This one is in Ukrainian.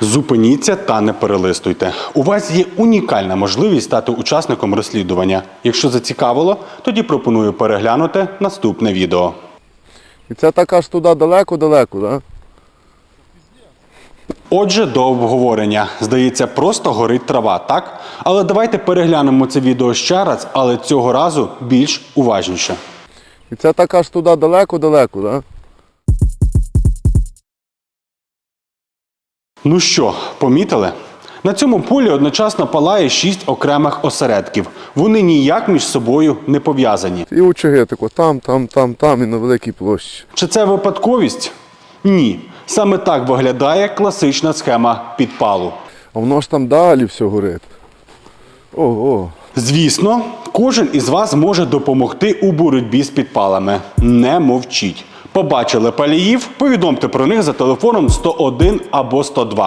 Зупиніться та не перелистуйте. У вас є унікальна можливість стати учасником розслідування. Якщо зацікавило, тоді пропоную переглянути наступне відео. І це так аж туди далеко-далеко, да? Отже, до обговорення. Здається, просто горить трава, так? Але давайте переглянемо це відео ще раз, але цього разу більш уважніше. І це так аж туди далеко-далеко, да? Ну що, помітили? На цьому полі одночасно палає шість окремих осередків. Вони ніяк між собою не пов'язані. І очаги тако там, там, там, там і на великій площі. Чи це випадковість? Ні. Саме так виглядає класична схема підпалу. А воно ж там далі все горить. Ого. Звісно, кожен із вас може допомогти у боротьбі з підпалами. Не мовчіть. Побачили паліїв, повідомте про них за телефоном 101 або 102.